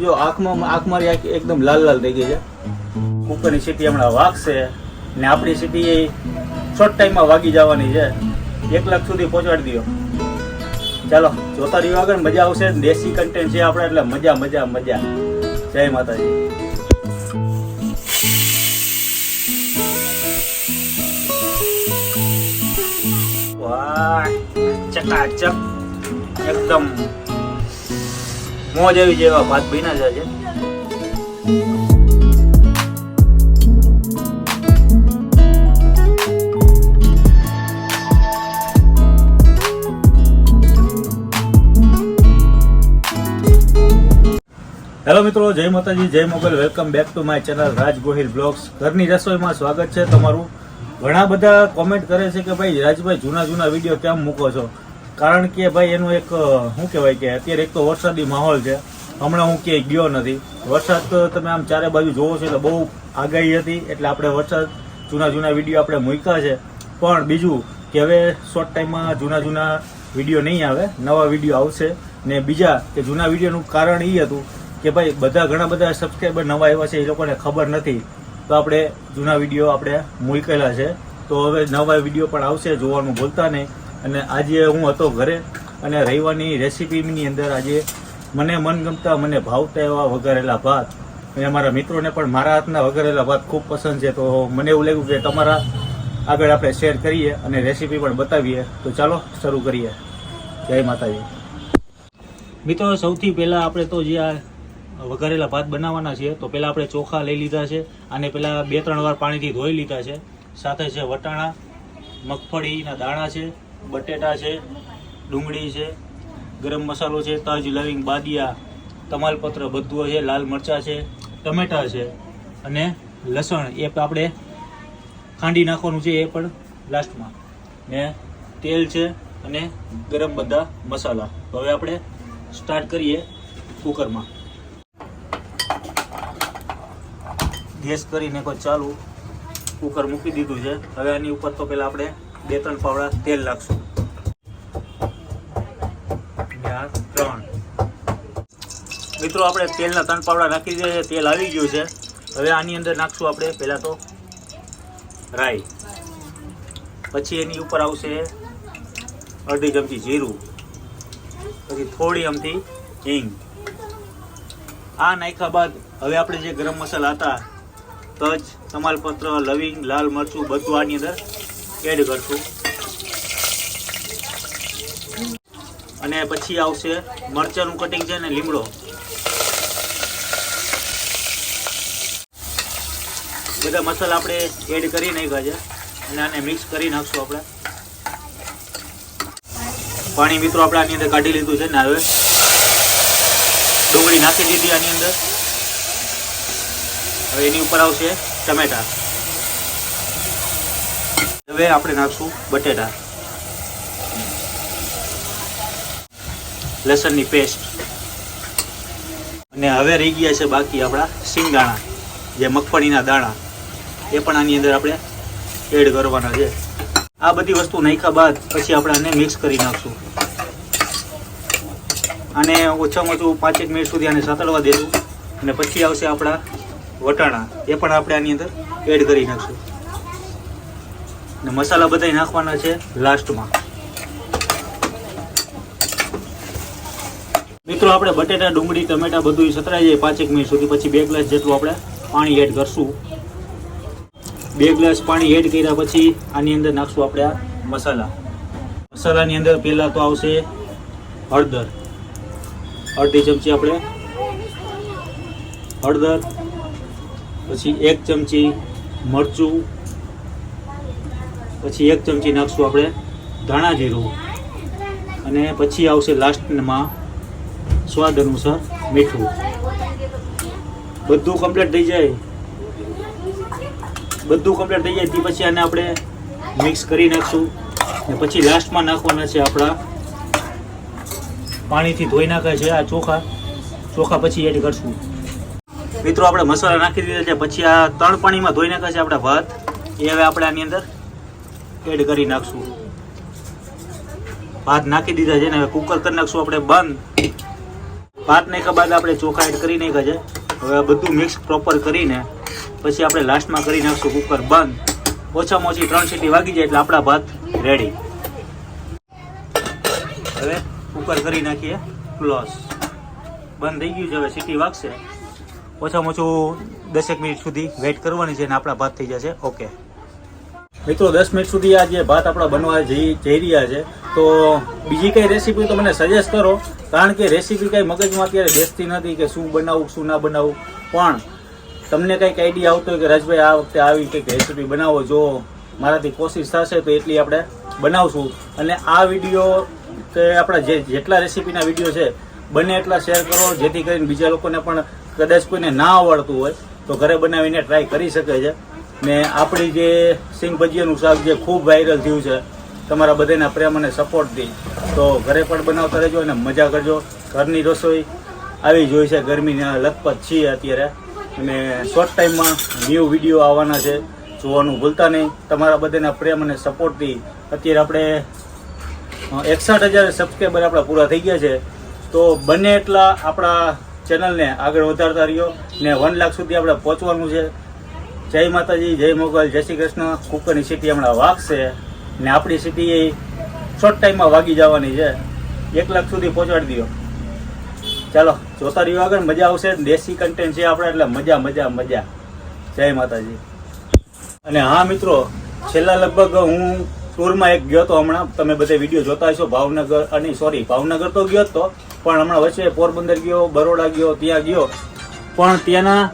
જો આંખમાં આંખ મારી આંખ એકદમ લાલ લાલ થઈ ગઈ છે. કુકરની સીટી હમણાં વાગશે ને આપણી સીટી એ શોર્ટ ટાઈમમાં વાગી જવાની છે. એક લાખ સુધી પહોંચાડી દો ચાલો, જોતા રહ્યો આગળ, મજા આવશે. દેશી કન્ટેન્ટ છે આપણે, એટલે મજા મજા મજા. જય માતાજી. વાહ, ચકાચક. એકદમ મોજ આવી જેવા ભાત ભીના છે હેલો મિત્રો, જય માતાજી, જય Mogal welcome back to my channel Raj Gohil vlogs. ઘરની રસોઈમાં સ્વાગત છે તમારું. ઘણા બધા કોમેન્ટ કરે છે કે ભાઈ, રાજભાઈ, જૂના જૂના વીડિયો કેમ મૂકો છો? કારણ કે ભાઈ એનું એક શું કહેવાય કે અત્યારે એક તો વરસાદી માહોલ છે. હમણાં હું ક્યાંય ગયો નથી. વરસાદ તો તમે આમ ચારે બાજુ જોવો છો એટલે બહુ આગાહી હતી, એટલે આપણે વરસાદ જૂના જૂના વીડિયો આપણે મૂક્યા છે. પણ બીજું કે હવે શોર્ટ ટાઈમમાં જૂના જૂના વીડિયો નહીં આવે, નવા વીડિયો આવશે. ને બીજા કે જૂના વિડીયોનું કારણ એ હતું કે ભાઈ બધા ઘણા બધા સબસ્ક્રાઈબર નવા એવા છે, એ લોકોને ખબર નથી. તો આપણે જૂના વીડિયો આપણે મૂકેલા છે. તો હવે નવા વીડિયો પણ આવશે, જોવાનું ભૂલતા નહીં. અને આજે હું હતો ઘરે અને રહીવાની રેસીપીની અંદર આજે મને મનગમતા, મને ભાવતા એવા વઘારેલા ભાત અને મારા મિત્રોને પણ મારા હાથના વઘારેલા ભાત ખૂબ પસંદ છે. તો મને એવું લાગ્યું કે તમારા આગળ આપણે શેર કરીએ અને રેસીપી પણ બતાવીએ. તો ચાલો શરૂ કરીએ. જય માતાજી. મિત્રો, સૌથી પહેલાં આપણે તો જે આ વઘારેલા ભાત બનાવવાના છે તો પહેલાં આપણે ચોખા લઈ લીધા છે અને પહેલાં બે ત્રણ વાર પાણીથી ધોઈ લીધા છે. સાથે છે વટાણા, મગફળીના દાણા છે બટેટા છે, ડુંગળી છે, ગરમ મસાલો છે, તજ, લવિંગ, બાદિયા, તમાલપત્ર બધું છે, લાલ મરચાં છે, ટમેટા છે અને લસણ એ આપણે ખાંડી નાખવાનું છે એ પણ લાસ્ટમાં. ને તેલ છે અને ગરમ બધા મસાલા. તો હવે આપણે સ્ટાર્ટ કરીએ કુકરમાં. ગેસ કરીને કોઈ ચાલુ કુકર મૂકી દીધું છે. હવે આની ઉપર તો પહેલાં આપણે બે ત્રણ પાવડા તેલ નાખશું. ત્રણ. મિત્રો આપણે તેલના ત્રણ પાવડા નાખી દીધા છે. તેલ આવી ગયું છે. હવે આની અંદર નાખશું આપણે પહેલાં તો રાઈ. પછી એની ઉપર આવશે અડધી ચમચી જીરું. પછી થોડી અમથી હિંગ. આ નાખ્યા બાદ હવે આપણે જે ગરમ મસાલા હતા તજ તમાલપત્ર લવિંગ લાલ મરચું બધું આની અંદર એડ કરશું. અને પછી આવશે મરચાંનું કટિંગ છે ને લીમડો. બધા મસાલા આપણે એડ કરી નાખ્યા છે. અને આને મિક્સ કરી નાખશું આપણે. પાણી મિત્રો આપણે આની અંદર કાઢી લીધું છે ને હવે. ડુંગળી નાખી દીધી આની અંદર. હવે એની ઉપર આવશે ટમેટા. હવે આપણે નાખશું બટેટા. લસણની પેસ્ટ અને હવે રહી ગયા છે બાકી આપણા સિંગદાણા જે મગફળીના દાણા. એ પણ આની અંદર આપણે એડ કરવાના છે. આ બધી વસ્તુ નાખ્યા બાદ પછી આપણે આને મિક્સ કરી નાખશું. આને ઓછામાં ઓછું પાંચેક મિનિટ સુધી આને સાતળવા દેશું. અને પછી આવશે આપણા વટાણા. એ પણ આપણે આની અંદર એડ કરી નાખશું. અને મસાલા બધા નાખવાના છે લાસ્ટમાં. મિત્રો, આપણે બટેટા, ડુંગળી, ટમેટા બધું સતરાઈ જાય પાંચેક મિનિટ સુધી. પછી બે ગ્લાસ જેટલું આપણે પાણી એડ કરશું. બે ગ્લાસ પાણી એડ કર્યા પછી આની અંદર નાખશું આપણે મસાલા. મસાલાની અંદર પહેલાં તો આવશે હળદર. અડધી ચમચી આપણે હળદર. પછી એક ચમચી મરચું. પછી એક ચમચી નાખશું આપણે ધાણા જીરું. અને પછી આવશે લાસ્ટમાં સ્વાદ અનુસાર મીઠું. બધું કમ્પ્લીટ થઈ જાય. બધું કમ્પ્લીટ થઈ જાય, તે પછી આને આપણે મિક્સ કરી નાખશું. ને પછી લાસ્ટમાં નાખવાના છે આપણા પાણીથી ધોઈ નાખે છે આ ચોખા. ચોખા પછી એડ કરશું. મિત્રો, આપણે મસાલા નાખી દીધા છે. પછી આ ત્રણ પાણીમાં ધોઈ નાખ્યા છે આપણા ભાત. એ હવે આપણે આની અંદર એડ કરી નાખશું. ભાત નાખી દીધા છે ને હવે કુકર કરી નાખશું આપણે બંધ. ભાત નાખ્યા બાદ આપણે ચોખા એડ કરી નાખ્યા છે. હવે બધું મિક્સ પ્રોપર કરીને પછી આપણે લાસ્ટમાં કરી નાખશું કુકર બંધ. ઓછામાં ઓછી ત્રણ સીટી વાગી જાય એટલે આપણા ભાત રેડી હવે કુકર કરી નાખીએ. ક્લોસ બંધ થઈ ગયું છે, હવે સીટી વાગશે. ઓછામાં ઓછું દસેક મિનિટ સુધી વેઇટ કરવાની છે અને આપણા ભાત થઈ જશે. ઓકે મિત્રો, દસ મિનિટ સુધી આ જે ભાત આપણા બનવા જઈ જઈ રહ્યા છે, તો બીજી કઈ રેસીપી તો મને સજેસ્ટ કરો, કારણ કે રેસીપી કઈ મગજમાં અત્યારે બેસતી નથી કે શું બનાવવું શું ના બનાવવું પણ તમને કંઈક આઈડિયા આવતો હોય કે રાજભાઈ આ વખતે આવી કંઈક રેસીપી બનાવો, જો મારાથી કોશિશ થશે તો એટલી આપણે બનાવશું. અને આ વીડિયો કે આપણા જે જેટલા રેસીપીના વીડિયો છે, બને એટલા શેર કરો, જેથી કરીને બીજા લોકોને પણ કદાચ કોઈને ના આવડતું હોય, તો ઘરે બનાવીને ટ્રાય કરી શકે છે. ને આપણી જે સિંગ ભજીયાનું શાક જે ખૂબ વાયરલ થયું છે, તમારા બધાના પ્રેમ અને સપોર્ટથી તો ઘરે પણ બનાવતા રહેજો અને મજા કરજો. ઘરની રસોઈ આવી જોઈ છે, ગરમીના લથપથ છીએ અત્યારે. અને શોર્ટ ટાઈમમાં ન્યૂ વીડિયો આવવાના છે, જોવાનું ભૂલતા નહીં. તમારા બધાના પ્રેમ અને સપોર્ટથી અત્યારે આપણે એકસઠ હજાર સબસ્ક્રાઈબર આપણા પૂરા થઈ ગયા છે. તો બને એટલા આપણા ચેનલને આગળ વધારતા રહ્યો ને વન લાખ સુધી આપણે પહોંચવાનું છે. જય માતાજી, જય મોગલ, જય શ્રી કૃષ્ણ. કુકરની સિટી હમણાં વાગશે ને આપણી સિટી એ શોર્ટ ટાઈમમાં વાગી જવાની છે. એક લાખ સુધી પહોંચાડી દો ચાલો, જોતા રહ્યો આગળ. મજા આવશે. દેશી કન્ટેન્ટ છે આપણે, એટલે મજા મજા મજા. જય માતાજી. અને હા મિત્રો, છેલ્લા લગભગ હું ટૂરમાં એક ગયો તો હમણાં. તમે બધે વીડિયો જોતા હશો. ભાવનગર, અને સોરી ભાવનગર તો ગયો હતો પણ હમણાં વચ્ચે પોરબંદર ગયો, બરોડા ગયો, ત્યાં ગયો. પણ ત્યાંના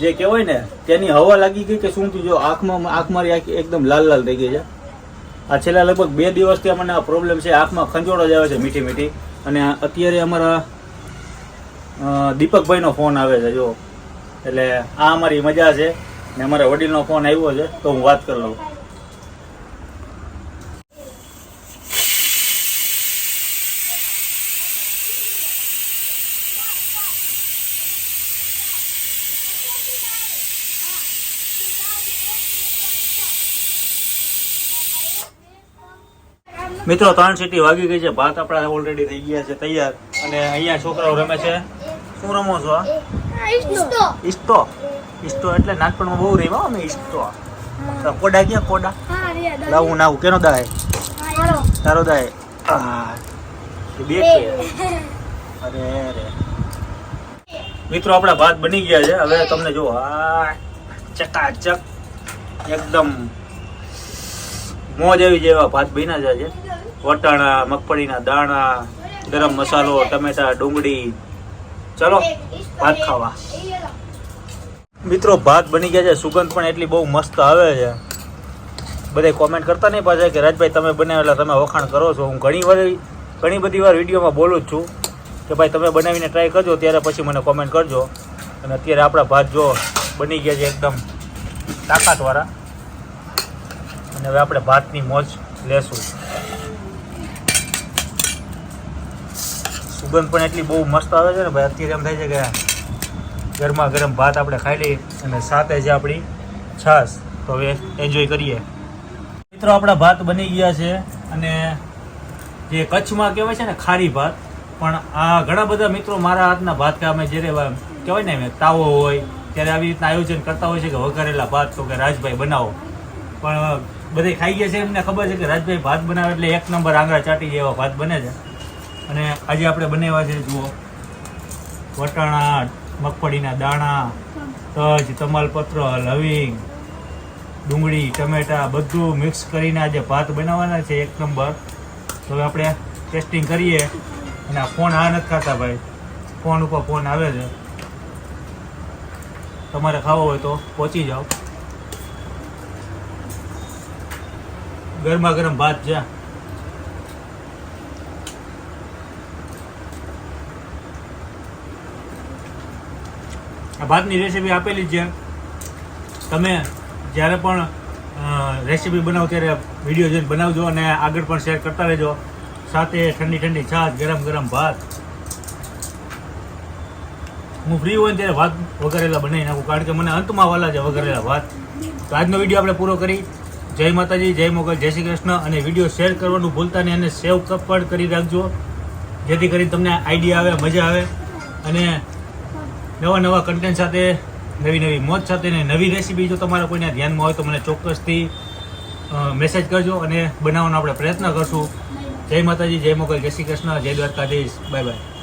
જે કહેવાય ને, તેની હવા લાગી ગઈ કે શું થયું? જો આંખમાં આંખ મારી આખી એકદમ લાલ લાલ થઈ ગઈ છે. આ છેલ્લા લગભગ બે દિવસથી મને આ પ્રોબ્લેમ છે. આંખમાં ખંજોળો જ આવે છે મીઠી મીઠી. અને અત્યારે અમારા દીપકભાઈનો ફોન આવે છે, જો. એટલે આ અમારી મજા છે. ને અમારા વડીલનો ફોન આવ્યો છે, તો હું વાત કરી લઉં. મિત્રો ત્રણ સીટી વાગી ગઈ છે. ભાત આપણા ઓલરેડી થઈ ગયા છે તૈયાર. અને અહીંયા છોકરાઓ રમે છે. શું રમો છો? ઈસ્ટો. ઈસ્ટો. ઈસ્ટો એટલે નાનપણમાં બહુ રહી અમે ઈસ્ટો. કોડા ક્યાં કોડા? લાવું નાવું કેનો દાય? તારો દાય. બે અરે અરે. મિત્રો આપણા ભાત બની ગયા છે. હવે તમને જો આ ચકાચક એકદમ મોજ આવી જેવા ભાત બન્યા જાય છે. વટાણા, મગફળીના દાણા, ગરમ મસાલો, ટમેટા, ડુંગળી. ચલો, ભાત ખાવા. મિત્રો, ભાત બની ગયા છે. સુગંધ પણ એટલી બહુ મસ્ત આવે છે. બધે કોમેન્ટ કરતા નહીં પાછા કે, રાજભાઈ, તમે બનાવેલા તમે વખાણ કરો છો. હું ઘણી વાર ઘણી બધી વાર વિડીયોમાં બોલું જ છું કે, ભાઈ, તમે બનાવીને ટ્રાય કરજો, ત્યારે પછી મને કોમેન્ટ કરજો. અને અત્યારે આપણા ભાત જો બની ગયા છે એકદમ તાકાતવાળા. અને હવે આપણે ભાતની મોજ લેશું. સુગંધ પણ એટલી બહુ મસ્ત આવે છે ને ભાઈ, અત્યારે એમ થાય છે કે ગરમા ગરમ ભાત આપણે ખાઈ લઈએ અને સાથે છે આપણી છાશ. તો હવે એન્જોય કરીએ. મિત્રો, આપણા ભાત બની ગયા છે અને જે કચ્છમાં કહેવાય છે ને ખારી ભાત, પણ આ ઘણા બધા મિત્રો મારા હાથના ભાત કે અમે જ્યારે કહેવાય ને તાવો હોય, ત્યારે આવી રીતના આયોજન કરતા હોય છે કે વઘારેલા ભાત તો કે રાજભાઈ બનાવો. પણ બધે ખાઈ ગયા છે એમને ખબર છે કે રાજભાઈ ભાત બનાવે એટલે એક નંબર આંગળા ચાટી જેવા ભાત બને છે. અને આજે આપણે બનાવ્યા છે જુઓ. વટાણા, મગફળીના દાણા, તજ, તમાલપત્ર, લવિંગ, ડુંગળી, ટમેટા બધું મિક્સ કરીને આજે ભાત બનાવવાના છે એક નંબર. તો હવે આપણે ટેસ્ટિંગ કરીએ. અને આ ફોન આ નથી ખાતા ભાઈ. ફોન ઉપર ફોન આવે છે. તમારે ખાવો હોય તો પહોંચી જાઓ. ગરમા ગરમ ભાત છે. આ ભાતની રેસીપી આપેલી છે. તમે જ્યારે પણ રેસીપી બનાવો ત્યારે વીડિયો જોઈને બનાવજો અને આગળ પણ શેર કરતા રહેજો. સાથે ઠંડી ઠંડી છાશ, ગરમ ગરમ ભાત. હું ફ્રી હોય ત્યારે ભાત વઘારેલા બનાવી નાખું. કારણ કે મને અંતમાં વાલા છે વઘારેલા ભાત. તો આજનો વીડિયો આપણે પૂરો કરી. જય માતાજી, જય મોગલ, જય શ્રી કૃષ્ણ. અને વીડિયો શેર કરવાનું ભૂલતા નહીં અને સેવ પણ કરી રાખજો. જેથી કરીને તમને આઈડિયા આવે, મજા આવે. અને નવા નવા કન્ટેન્ટ સાથે, નવી નવી મોજ સાથે ને નવી રેસીપી જો તમારા કોઈને ધ્યાનમાં હોય તો મને ચોક્કસથી મેસેજ કરજો અને બનાવવાનો આપણે પ્રયત્ન કરશું. જય માતાજી, જય મોગલ, જય શ્રી કૃષ્ણ, જય દ્વારકાધીશ. Bye bye